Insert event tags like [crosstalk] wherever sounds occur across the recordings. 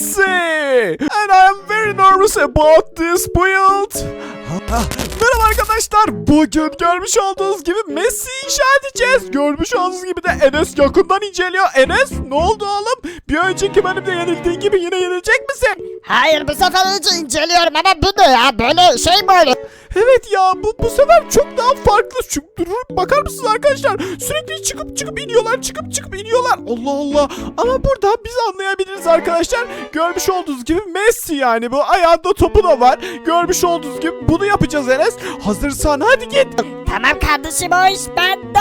Messi. And I am very nervous about this build. Merhaba arkadaşlar. Bugün görmüş olduğunuz gibi Messi inşa edeceğiz. Görmüş olduğunuz gibi de Enes yakından inceliyor. Enes ne oldu oğlum? Bir önceki bölümde yenildiğin gibi yine yenilecek misin? Hayır bu sefer iyice inceliyorum ama bu ne ya böyle şey mi olur? Evet ya bu, bu sefer çok daha farklı. Şu, durur, bakar mısınız arkadaşlar? Sürekli çıkıp çıkıp iniyorlar, çıkıp çıkıp iniyorlar. Allah Allah. Ama burada biz anlayabiliriz arkadaşlar. Görmüş olduğunuz gibi Messi yani bu ayağında topu da var. Görmüş olduğunuz gibi bunu yapacağız Enes. Hazırsan hadi git. Tamam kardeşim o iş bende.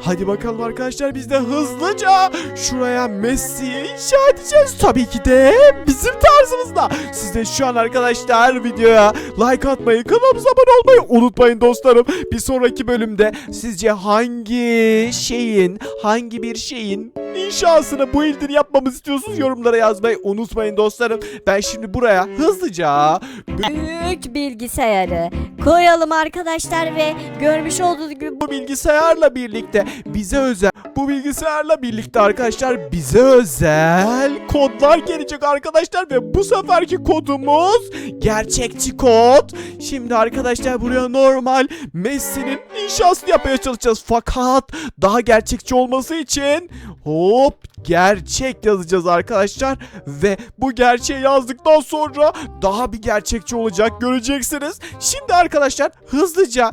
Hadi bakalım arkadaşlar biz de hızlıca şuraya Messi'yi inşa edeceğiz. Tabii ki de bizim tarzımızda. Siz de şu an arkadaşlar videoya like atmayı, kanalımıza abone olmayı unutmayın dostlarım. Bir sonraki bölümde sizce hangi şeyin, hangi bir şeyin inşasını bu ildini yapmamızı istiyorsunuz yorumlara yazmayı unutmayın dostlarım. Ben şimdi buraya hızlıca Büyük bilgisayarı. Koyalım arkadaşlar ve görmüş olduğunuz gibi bu bilgisayarla birlikte bize özel bu bilgisayarla birlikte arkadaşlar bize özel kodlar gelecek arkadaşlar ve bu seferki kodumuz gerçekçi kod. Şimdi arkadaşlar buraya normal Messi'nin inşasını yapmaya çalışacağız fakat daha gerçekçi olması için hop gerçek yazacağız arkadaşlar ve bu gerçeği yazdıktan sonra daha bir gerçekçi olacak göreceksiniz. Şimdi arkadaşlar hızlıca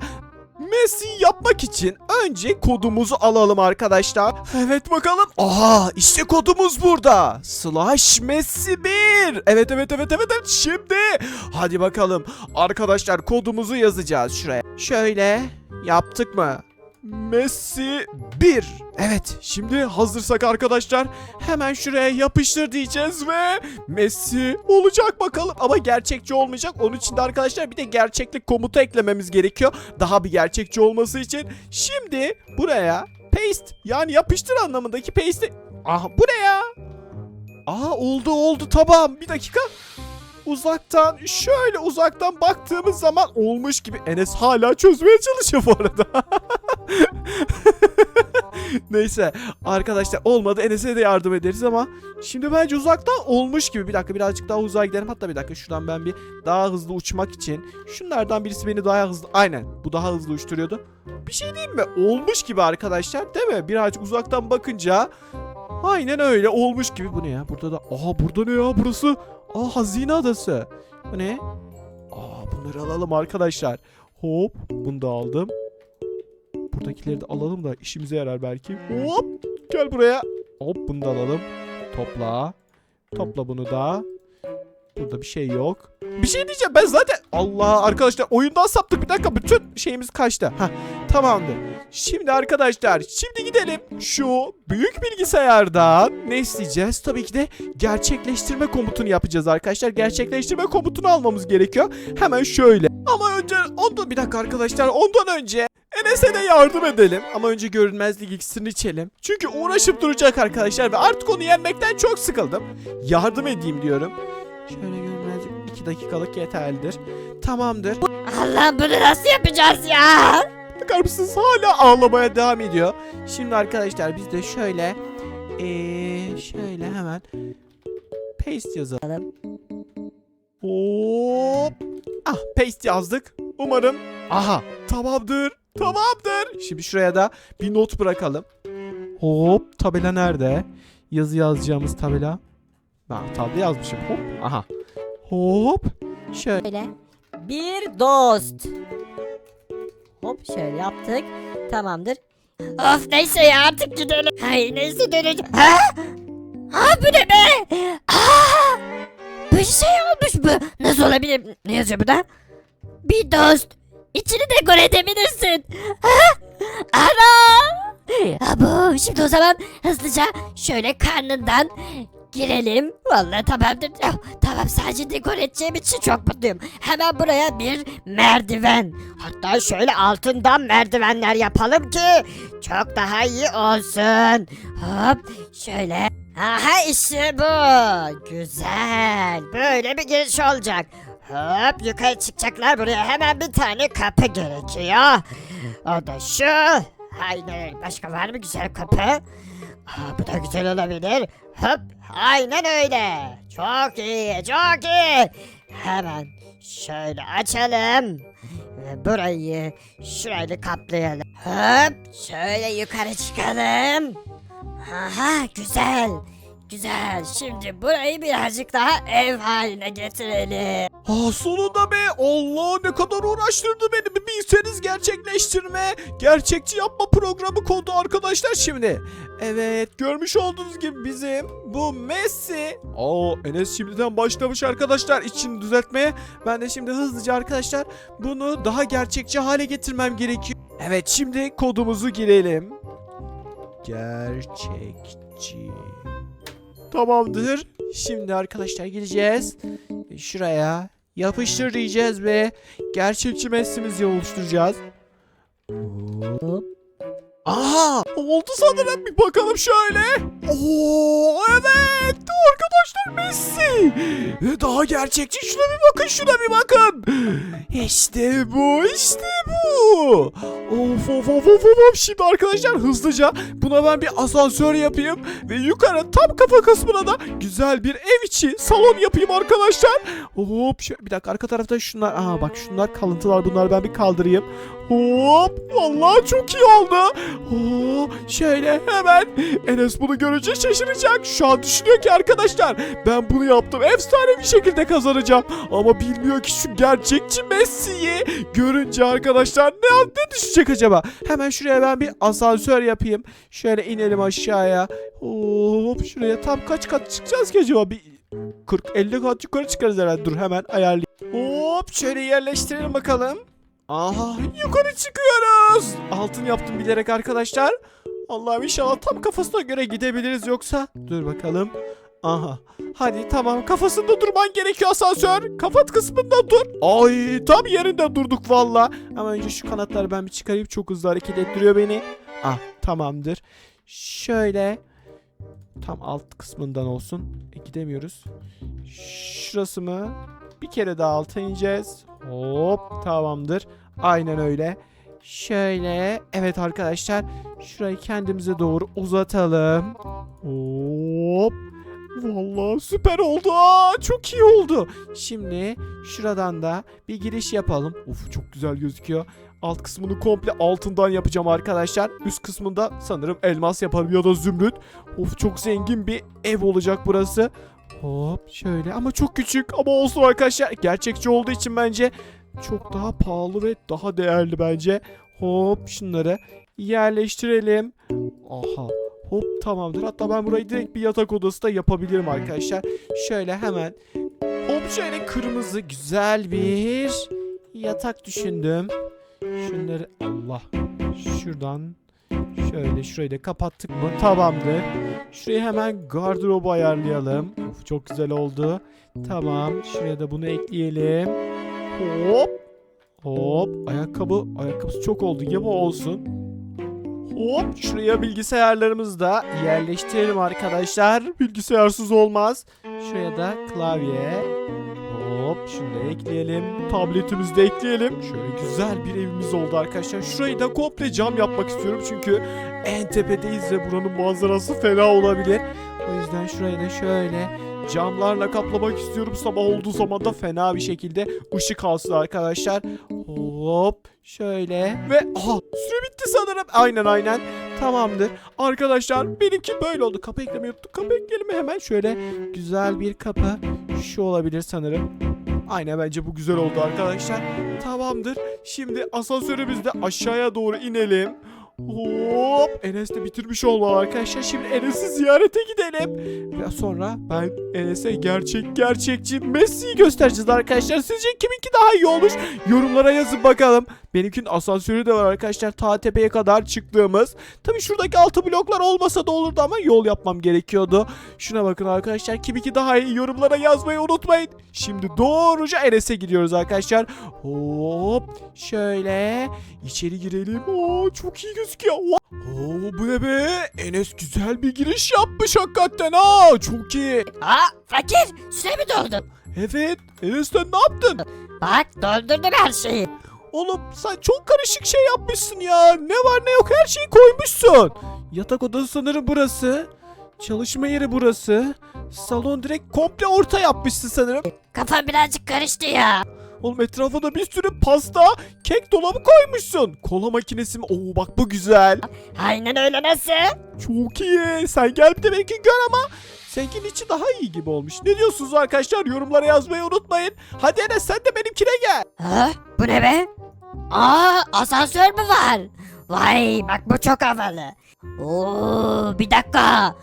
Messi yapmak için önce kodumuzu alalım arkadaşlar. Evet bakalım. Aha işte kodumuz burada. Slash Messi 1. Evet evet evet evet evet. Şimdi hadi bakalım. Arkadaşlar kodumuzu yazacağız şuraya. Şöyle yaptık mı? Messi 1. Evet şimdi hazırsak arkadaşlar hemen şuraya yapıştır diyeceğiz ve Messi olacak bakalım ama gerçekçi olmayacak. Onun için de arkadaşlar bir de gerçeklik komutu eklememiz gerekiyor. Daha bir gerçekçi olması için. Şimdi buraya paste yani yapıştır anlamındaki paste. Aha bu ne ya? Aa oldu oldu tamam bir dakika. Uzaktan şöyle uzaktan baktığımız zaman olmuş gibi Enes hala çözmeye çalışıyor bu arada. [laughs] Neyse arkadaşlar olmadı Enes'e de yardım ederiz ama şimdi bence uzaktan olmuş gibi. Bir dakika birazcık daha uzağa gidelim. Hatta bir dakika şuradan ben bir daha hızlı uçmak için. Şunlardan birisi beni daha hızlı. Aynen bu daha hızlı uçturuyordu. Bir şey diyeyim mi? Olmuş gibi arkadaşlar değil mi? Birazcık uzaktan bakınca aynen öyle olmuş gibi. Bu ne ya? Burada da aha burada ne ya burası? Aa hazine adası. Bu ne? Aa bunları alalım arkadaşlar. Hop bunu da aldım. Buradakileri de alalım da işimize yarar belki. Hop gel buraya. Hop bunu da alalım. Topla. Topla bunu da. Burada bir şey yok. Bir şey diyeceğim ben zaten Allah arkadaşlar oyundan saptık bir dakika bütün şeyimiz kaçtı. Heh, tamamdır. Şimdi arkadaşlar şimdi gidelim şu büyük bilgisayardan ne isteyeceğiz? Tabii ki de gerçekleştirme komutunu yapacağız arkadaşlar. Gerçekleştirme komutunu almamız gerekiyor. Hemen şöyle. Ama önce ondan bir dakika arkadaşlar ondan önce Enes'e de yardım edelim. Ama önce görünmezlik iksirini içelim. Çünkü uğraşıp duracak arkadaşlar ve artık onu yenmekten çok sıkıldım. Yardım edeyim diyorum. Şöyle görünmezlik 2 dakikalık yeterlidir. Tamamdır. Allah'ım bunu nasıl yapacağız ya? Bakar mısınız hala ağlamaya devam ediyor. Şimdi arkadaşlar biz de şöyle ee, şöyle hemen paste yazalım. Hop. Ah paste yazdık. Umarım. Aha tamamdır. Tamamdır. Şimdi şuraya da bir not bırakalım. Hop tabela nerede? Yazı yazacağımız tabela. Ha tabela yazmışım. Hop. Aha. Hop. Şöyle. bir dost. Hop şöyle yaptık. Tamamdır. Of neyse ya artık gidelim. Hay neyse döneceğim. Ha? Ha bu ne be? Aa! Bir şey olmuş bu. Nasıl olabilir? Ne yazıyor burada? Bir dost. İçini dekore edebilirsin. Ha? Ana! Ha bu. Şimdi o zaman hızlıca şöyle karnından girelim. Vallahi tamamdır. Tamam sadece dekor edeceğim için çok mutluyum. Hemen buraya bir merdiven. Hatta şöyle altından merdivenler yapalım ki çok daha iyi olsun. Hop şöyle. Aha işte bu. Güzel. Böyle bir giriş olacak. Hop yukarı çıkacaklar buraya hemen bir tane kapı gerekiyor. O da şu. Aynen başka var mı güzel kapı? Bu da güzel olabilir. Hop aynen öyle. Çok iyi çok iyi. Hemen şöyle açalım. Ve burayı şurayla kaplayalım. Hop şöyle yukarı çıkalım. Aha güzel. Güzel. Şimdi burayı birazcık daha ev haline getirelim. Ah sonunda be Allah ne kadar uğraştırdı beni bir bilseniz gerçekleştirme gerçekçi yapma programı kodu arkadaşlar şimdi. Evet görmüş olduğunuz gibi bizim bu Messi. Aa Enes şimdiden başlamış arkadaşlar içini düzeltmeye. Ben de şimdi hızlıca arkadaşlar bunu daha gerçekçi hale getirmem gerekiyor. Evet şimdi kodumuzu girelim. Gerçekçi. Tamamdır. Şimdi arkadaşlar gideceğiz. Şuraya yapıştır diyeceğiz ve gerçekçi Messi'mizi oluşturacağız. Aha! Oldu sanırım. Bir bakalım şöyle. Oo evet! Arkadaşlar Messi! Daha gerçekçi. Şuna bir bakın, şuna bir bakın. İşte bu, işte bu. Of of of of of. Şimdi arkadaşlar hızlıca buna ben bir asansör yapayım ve yukarı tam kafa kısmına da güzel bir ev içi salon yapayım arkadaşlar. Hop bir dakika arka tarafta şunlar. Aa bak şunlar kalıntılar bunları ben bir kaldırayım. Hop vallahi çok iyi oldu. Oo, şöyle hemen Enes bunu görünce şaşıracak. Şu an düşünüyor ki arkadaşlar ben bunu yaptım. Efsane bir şekilde kazanacağım. Ama bilmiyor ki şu gerçekçi Messi'yi görünce arkadaşlar ne, ne düşecek acaba? Hemen şuraya ben bir asansör yapayım. Şöyle inelim aşağıya. Hop şuraya tam kaç kat çıkacağız ki acaba? Bir 40-50 kat yukarı çıkarız herhalde. Dur hemen ayarlayayım. Hop şöyle yerleştirelim bakalım. Aha yukarı çıkıyoruz. Altın yaptım bilerek arkadaşlar. Allah'ım inşallah tam kafasına göre gidebiliriz yoksa. Dur bakalım. Aha. Hadi tamam kafasında durman gerekiyor asansör. Kafat kısmında dur. Ay tam yerinde durduk valla. Ama önce şu kanatları ben bir çıkarayım. Çok hızlı hareket ettiriyor beni. Ah tamamdır. Şöyle. Tam alt kısmından olsun. E, gidemiyoruz. Şurası mı? Bir kere daha alta ineceğiz. Hop tamamdır. Aynen öyle. Şöyle. Evet arkadaşlar. Şurayı kendimize doğru uzatalım. Hop. Vallahi süper oldu. Aa, çok iyi oldu. Şimdi şuradan da bir giriş yapalım. Uf çok güzel gözüküyor. Alt kısmını komple altından yapacağım arkadaşlar. Üst kısmında sanırım elmas yaparım ya da zümrüt. Of çok zengin bir ev olacak burası. Hop şöyle ama çok küçük ama olsun arkadaşlar. Gerçekçi olduğu için bence çok daha pahalı ve daha değerli bence. Hop şunları yerleştirelim. Aha hop tamamdır. Hatta ben burayı direkt bir yatak odası da yapabilirim arkadaşlar. Şöyle hemen hop şöyle kırmızı güzel bir yatak düşündüm. Şunları Allah şuradan şöyle şurayı da kapattık mı tamamdır. Şuraya hemen gardırobu ayarlayalım. Of çok güzel oldu. Tamam şuraya da bunu ekleyelim. Hop. Hop. Ayakkabı. Ayakkabısı çok oldu. Ya bu olsun. Hop. Şuraya bilgisayarlarımızı da yerleştirelim arkadaşlar. Bilgisayarsız olmaz. Şuraya da klavye. Hop. Şunu da ekleyelim. Tabletimizi de ekleyelim. Şöyle güzel bir evimiz oldu arkadaşlar. Şurayı da komple cam yapmak istiyorum. Çünkü en tepedeyiz ve buranın manzarası fena olabilir. O yüzden şurayı da şöyle camlarla kaplamak istiyorum. Sabah olduğu zaman da fena bir şekilde ışık alsın arkadaşlar. Hop şöyle ve aha süre bitti sanırım. Aynen aynen. Tamamdır. Arkadaşlar benimki böyle oldu. Kapı eklemeyi unuttuk. Kapı ekleyelim hemen. Şöyle güzel bir kapı. Şu olabilir sanırım. Aynen bence bu güzel oldu arkadaşlar. Tamamdır. Şimdi asansörümüzde aşağıya doğru inelim. Hop Enes de bitirmiş olmalı arkadaşlar. Şimdi Enes'i ziyarete gidelim. Ve sonra ben Enes'e gerçek gerçekçi Messi'yi göstereceğiz arkadaşlar. Sizce kiminki daha iyi olmuş? Yorumlara yazın bakalım. Benimkinin asansörü de var arkadaşlar. Ta tepeye kadar çıktığımız. Tabi şuradaki altı bloklar olmasa da olurdu ama yol yapmam gerekiyordu. Şuna bakın arkadaşlar. Kiminki daha iyi yorumlara yazmayı unutmayın. Şimdi doğruca Enes'e gidiyoruz arkadaşlar. Hop şöyle içeri girelim. Oo çok iyi gözüküyor. Oo bu ne be? Enes güzel bir giriş yapmış hakikaten ha. Çok iyi. Aa fakir süre mi doldun? Evet. Enes sen ne yaptın? Bak doldurdum her şeyi. Oğlum sen çok karışık şey yapmışsın ya. Ne var ne yok her şeyi koymuşsun. Yatak odası sanırım burası. Çalışma yeri burası. Salon direkt komple orta yapmışsın sanırım. Kafam birazcık karıştı ya. Oğlum etrafa da bir sürü pasta, kek dolabı koymuşsun. Kola makinesi mi? Oo bak bu güzel. Aynen öyle nasıl? Çok iyi. Sen gel bir de benimki gör ama seninkinin içi daha iyi gibi olmuş. Ne diyorsunuz arkadaşlar? Yorumlara yazmayı unutmayın. Hadi Enes sen de benimkine gel. Ha? Bu ne be? Aa asansör mü var? Vay bak bu çok havalı. Oo bir dakika.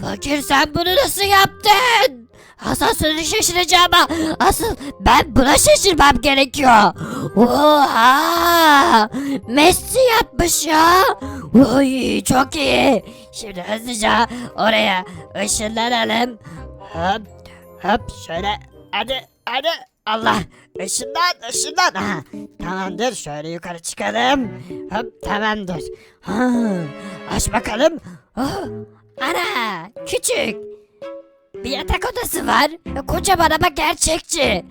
Fakir sen bunu nasıl yaptın? Asansörü şaşıracağım ama asıl ben buna şaşırmam gerekiyor. Oha! Messi yapmış ya. Oy çok iyi. Şimdi hızlıca oraya ışınlanalım. Hop hop şöyle hadi hadi Allah ışından ışından ha tamamdır şöyle yukarı çıkalım hop tamamdır ha aç bakalım oh, ana küçük bir yatak odası var. Kocaman ama gerçekçi.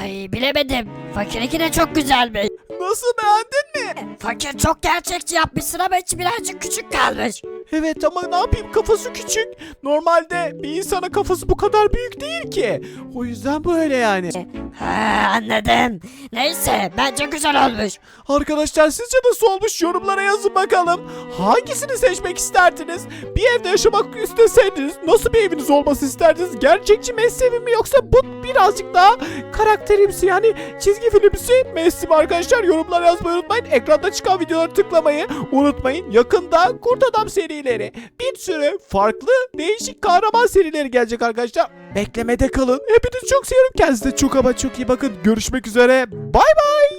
Ay bilemedim. Fakirinki de çok güzelmiş. Nasıl beğendin mi? fakir çok gerçekçi yapmışsın ama içi birazcık küçük kalmış Evet ama ne yapayım kafası küçük. Normalde bir insana kafası bu kadar büyük değil ki. O yüzden böyle yani. ha anladım neyse bence güzel olmuş Arkadaşlar sizce nasıl olmuş yorumlara yazın bakalım. Hangisini seçmek isterdiniz? Bir evde yaşamak isteseydiniz nasıl bir eviniz olması isterdiniz? Gerçekçi Messi evi mi yoksa bu birazcık daha karakterimsi yani çizgi filmsi mi arkadaşlar? Yorumlara yazmayı unutmayın. Ekranda çıkan videoları tıklamayı unutmayın. Yakında Kurt Adam serileri bir sürü farklı değişik kahraman serileri gelecek arkadaşlar. Beklemede kalın. Hepinizi çok seviyorum. Kendinize çok ama çok iyi bakın. Görüşmek üzere. Bay bay.